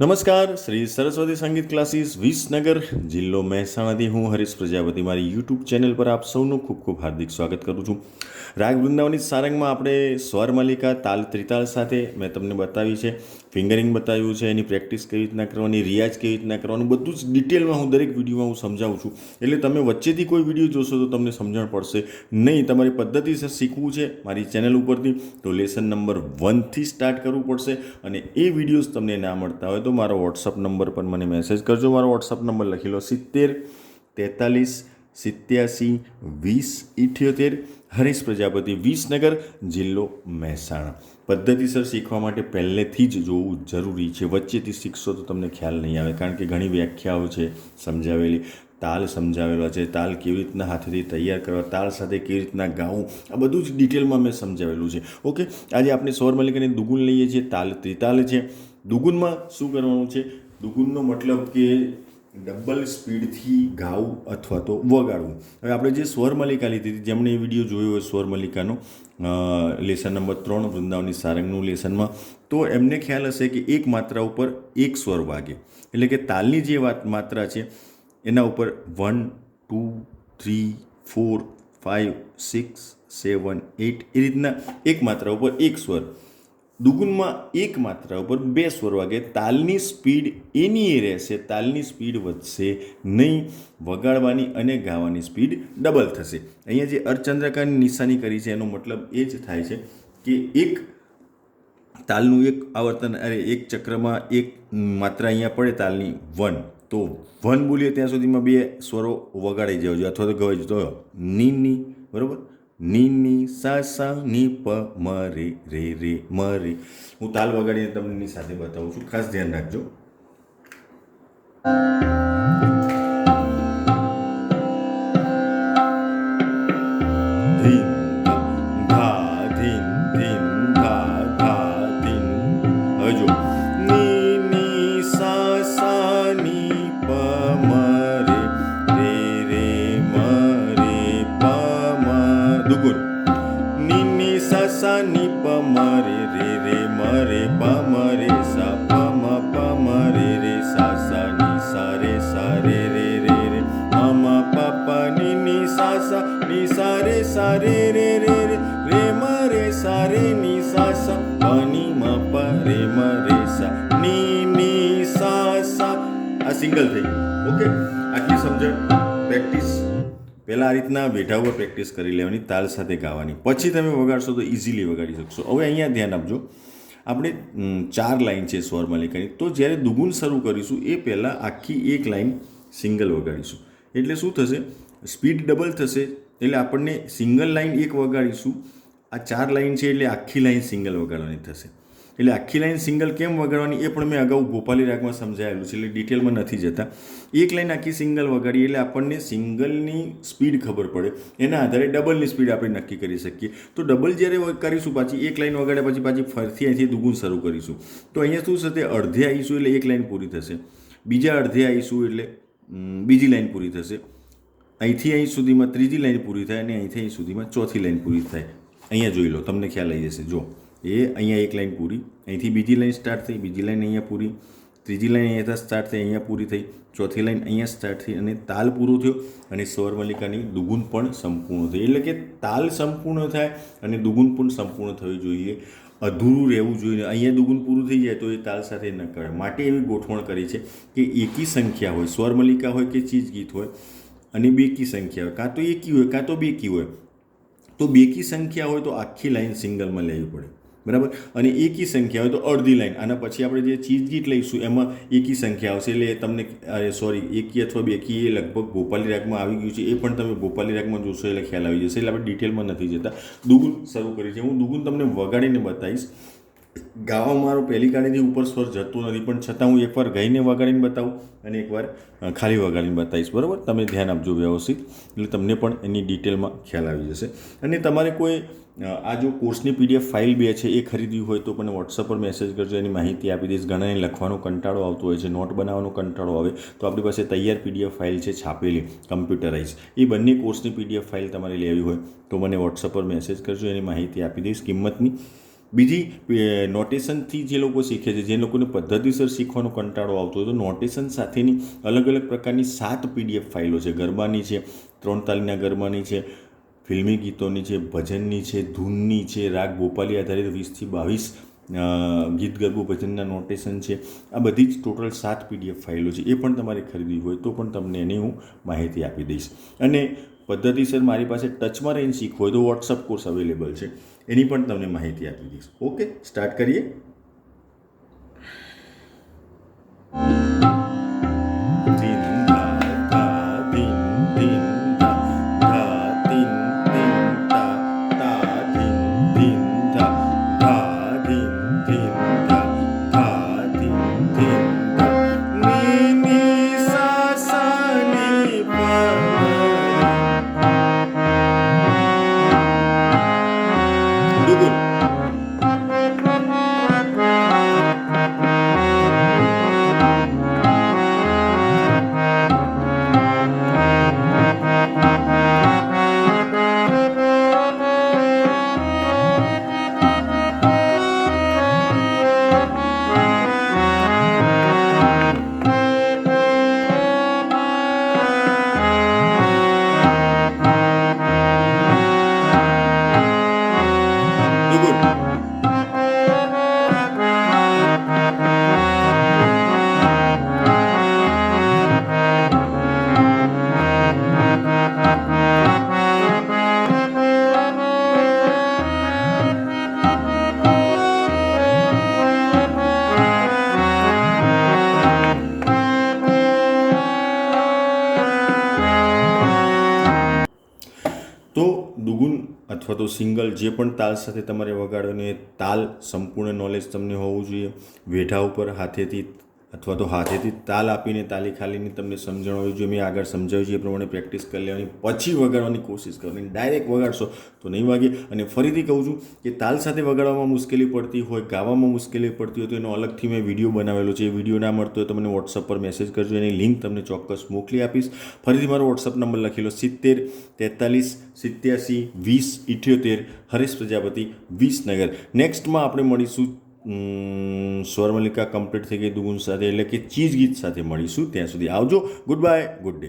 નમસ્કાર, શ્રી સરસ્વતી સંગીત ક્લાસીસ, વિસનગર, જિલ્લો મહેસાણાથી હું હરીશ પ્રજાપતિ. મારી યુટ્યુબ ચેનલ પર આપ સૌનું ખૂબ ખૂબ હાર્દિક સ્વાગત કરું છું. રાગ વૃંદાવની સારંગમાં આપણે સ્વર માલિકા તાલ ત્રિતાલ સાથે મેં તમને બતાવી છે, ફિંગરિંગ બતાવ્યું છે, એની પ્રેક્ટિસ કેવી રીતના કરવાની, રિયાઝ કેવી રીતના કરવાનું, બધું જ ડિટેલમાં હું દરેક વિડીયોમાં હું સમજાવું છું. એટલે તમે વચ્ચેથી કોઈ વીડિયો જોશો તો તમને સમજણ પડશે. નહીં, તમારી પદ્ધતિસર શીખવું છે મારી ચેનલ ઉપરથી. તો લેસન નંબર વનથી સ્ટાર્ટ કરવું પડશે અને એ વિડીયોઝ તમને ના મળતા હોય તો મારો વોટ્સઅપ નંબર પર મને મેસેજ કરજો. મારો વોટ્સઅપ નંબર લખી લો સિત્તેર, તેતાલીસ, સિત્યાસી, વીસ, ઇઠ્યોતેર. હરીશ પ્રજાપતિ, વિસનગર, જિલ્લો મહેસાણા. પદ્ધતિસર શીખવા માટે પહેલેથી જ જોવું જરૂરી છે. વચ્ચેથી શીખશો તો તમને ખ્યાલ નહીં આવે, કારણ કે ઘણી વ્યાખ્યાઓ છે સમજાવેલી. તાલ સમજાવેલા છે. તાલ કેવી રીતના હાથેથી તૈયાર કરવા, તાલ સાથે કેવી રીતના ગાવું, આ બધું જ ડિટેલમાં મેં સમજાવેલું છે. ઓકે? આજે આપણે સ્વર મલિકાની દુગુન લઈએ છીએ. તાલ ત્રિતાલ છે. દુગુનમાં શું કરવાનું છે? દુગુનનો મતલબ કે ડબલ સ્પીડથી ગાવું અથવા તો વગાડવું. હવે આપણે જે સ્વર મલિકા લીધી હતી, જેમણે એ વીડિયો જોયો હોય સ્વર મલિકાનો લેસન નંબર ત્રણ, વૃંદાવની સારંગનું લેસનમાં, તો એમને ખ્યાલ હશે કે એક માત્રા ઉપર એક સ્વર વાગે. એટલે કે તાલની જે વાત માત્રા છે, એના ઉપર one, two, three, four five six, seven eight એ રીતના એક માત્રા ઉપર એક સ્વર દુગુનમાં એક માત્રા ઉપર બે સ્વર વાગે. તાલની સ્પીડ એની એ રહેશે. તાલની સ્પીડ વધશે નહીં. વગાડવાની અને ગાવાની સ્પીડ ડબલ થશે. અહીંયા જે અર્ચંદ્રકારની નિશાની કરી છે, એનો મતલબ એ જ થાય છે કે એક તાલનું એક આવર્તન, અરે, એક ચક્રમાં એક માત્રા અહીંયા પડે તાલની વન. તો વન બોલીએ ત્યાં સુધીમાં બે સ્વરો વગાડી જવા જોઈએ. અથવા તો ગવાઈ જતો ની ની બરાબર? ની સાસા ની પ મ રે રે રે મ રે હું તાલ વગાડીને તમને સાથે બતાવું છું. ખાસ ધ્યાન રાખજો. ધીમ સા ની સા રે સા રે રે રે રે રે મ રે સા રે ની સા સા પ ની મ પ રે મ રે સા ની ની સા સા આ સિંગલ થઈ ઓકે આટલી સમજણ પ્રેક્ટિસ પહેલાં આ રીતના બેઠા ઉપર પ્રેક્ટિસ કરી લેવાની, તાલ સાથે ગાવાની. પછી તમે વગાડશો તો ઇઝીલી વગાડી શકશો. હવે અહીંયા ધ્યાન આપજો, આપણે ચાર લાઈન છે સ્વર માલિકાની. તો જ્યારે દુગુન શરૂ કરીશું, એ પહેલાં આખી એક લાઈન સિંગલ વગાડીશું. એટલે શું થશે? સ્પીડ ડબલ થશે. એટલે આપણને સિંગલ લાઈન એક વગાડીશું. આ ચાર લાઈન છે એટલે આખી લાઇન સિંગલ વગાડવાની થશે. એટલે આખી લાઇન સિંગલ કેમ વગાડવાની એ પણ મેં અગાઉ ભોપાલી રાગમાં સમજાયેલું છે, એટલે ડિટેલમાં નથી જતા. એક લાઇન આખી સિંગલ વગાડીએ એટલે આપણને સિંગલની સ્પીડ ખબર પડે. એના આધારે ડબલની સ્પીડ આપણે નક્કી કરી શકીએ. તો ડબલ જ્યારે કરીશું પાછી, એક લાઈન વગાડ્યા પછી પાછી ફરીથી અહીંથી દુગુણ શરૂ કરીશું. તો અહીંયા શું થશે? અડધે આવીશું એટલે એક લાઇન પૂરી થશે. બીજા અડધે આવીશું એટલે બીજી લાઈન પૂરી થશે. અહીંથી અહીં સુધીમાં ત્રીજી લાઈન પૂરી થાય અને અહીંથી અહીં સુધીમાં ચોથી લાઈન પૂરી થાય. અહીંયા જોઈ લો, તમને ખ્યાલ આવી જશે. જો, એ અહીંયા એક લાઈન પૂરી, અહીંથી બીજી લાઈન સ્ટાર્ટ થઈ, બીજી લાઈન અહીંયા પૂરી, ત્રીજી લાઈન અહીંયા સ્ટાર્ટ થઈ, અહીંયા પૂરી થઈ, ચોથી લાઈન અહીંયા સ્ટાર્ટ થઈ અને તાલ પૂરો થયો અને સ્વર મલિકાની દુગુન પણ સંપૂર્ણ થઈ. એટલે કે તાલ સંપૂર્ણ થાય અને દુગુન પણ સંપૂર્ણ થવી જોઈએ. અધૂરું રહેવું જોઈએ. અહીંયા દુગુન પૂરું થઈ જાય તો એ તાલ સાથે ન કરે માટે એવી ગોઠવણ કરી છે કે એકી સંખ્યા હોય સ્વર મલિકા હોય કે ચીજ ગીત હોય, અને બેકી સંખ્યા હોય. કાં તો એકી હોય, કાં તો બેકી હોય. તો બેકી સંખ્યા હોય તો આખી લાઈન સિંગલમાં લેવી પડે. બરાબર? અને એકી સંખ્યા હોય તો અડધી લાઈન. આના પછી આપણે જે ચીજ ગીત લઈશું, એમાં એકી સંખ્યા આવશે. એટલે તમને સોરી એકી અથવા બેકી એ લગભગ ભોપાલી રાગમાં આવી ગયું છે. એ પણ તમે ભોપાલી રાગમાં જોશો, એટલે ખ્યાલ આવી જશે. એટલે આપણે ડિટેલમાં નથી જતા. દુગુન શરૂ કરી છે હું દુગુન તમને વગાડીને બતાવીશ. ગાવામાં મારો પહેલી કાળીથી ઉપર સ્વર જતો નથી, પણ છતાં હું એકવાર ગઈને વગાડીને બતાવું અને એકવાર ખાલી વગાડીને બતાવીશ, બરાબર? તમે ધ્યાન આપજો વ્યવસ્થિત, એટલે તમને પણ એની ડિટેલમાં ખ્યાલ આવી જશે. અને તમારે કોઈ આ જો કોર્સની પીડીએફ ફાઇલ બે છે, એ ખરીદવી હોય તો મને વોટ્સઅપ પર મેસેજ કરજો, એની માહિતી આપી દઈશ. ઘણાને લખવાનો કંટાળો આવતો હોય છે, નોટ બનાવવાનો કંટાળો આવે, તો આપણી પાસે તૈયાર પીડીએફ ફાઇલ છે, છાપેલી કમ્પ્યુટરાઇઝ એ બંને કોર્સની પીડીએફ ફાઇલ તમારે લેવી હોય તો મને વોટ્સઅપ પર મેસેજ કરજો, એની માહિતી આપી દઈશ. કિંમતની બીજી નોટેશનથી જે લોકો શીખે છે, જે લોકોને પદ્ધતિસર શીખવાનો કંટાળો આવતો હોય તો નોટેશન સાથેની અલગ અલગ પ્રકારની સાત પીડીએફ ફાઇલો છે. ગરબાની છે ત્રણ તાલીના ગરબાની છે, ફિલ્મી ગીતોની છે, ભજનની છે, ધૂનની છે, રાગ ગોપાલી આધારિત વીસથી બાવીસ ગીત ગરબો ભજનના નોટેશન છે. આ બધી જ ટોટલ સાત પીડીએફ ફાઇલો છે. એ પણ તમારે ખરીદવી હોય તો પણ તમને એની હું માહિતી આપી દઈશ. અને પદ્ધતિસર મારી પાસે ટચમાં રહીને શીખવું હોય તો વોટ્સઅપ કોર્સ અવેલેબલ છે. એની પણ તમને માહિતી આપી દઈશ. ઓકે સ્ટાર્ટ કરીએ. 우리들 તો દુગુન અથવા તો સિંગલ જે પણ તાલ સાથે તમારે વગાડવાની એ તાલ સંપૂર્ણ નોલેજ તમને હોવું જોઈએ. વેઢા ઉપર હાથેથી અથવા તો હાથેથી તાલ આપીને તાલી ખાલીની તમને સમજણ હોવી જોઈએ મેં આગળ સમજાવ્યું છે એ પ્રમાણે પ્રેક્ટિસ કરી લેવાની. પછી વગાડવાની કોશિશ કરવાની ડાયરેક્ટ વગાડશો તો નહીં વાગે. અને ફરીથી કહું છું કે તાલ સાથે વગાડવામાં મુશ્કેલી પડતી હોય, ગાવામાં મુશ્કેલી પડતી હોય તો એનો અલગથી મેં વીડિયો બનાવેલો છે. એ વીડિયો ના મળતો હોય તો મને વોટ્સઅપ પર મેસેજ કરજો. એની લિંક તમને ચોક્કસ મોકલી આપીશ. ફરીથી મારો વોટ્સઅપ નંબર લખેલો સિત્તેર, તેતાલીસ, સિત્યાસી, વીસ, ઇઠ્યોતેર, હરેશ પ્રજાપતિ, વિસનગર. નેક્સ્ટમાં આપણે મળીશું સ્વરમલ્લિકા કમ્પ્લીટ થઈ ગઈ દુગુન સાથે. એટલે કે ચીજ ગીત સાથે મળીશું. ત્યાં સુધી આવજો. Good bye good day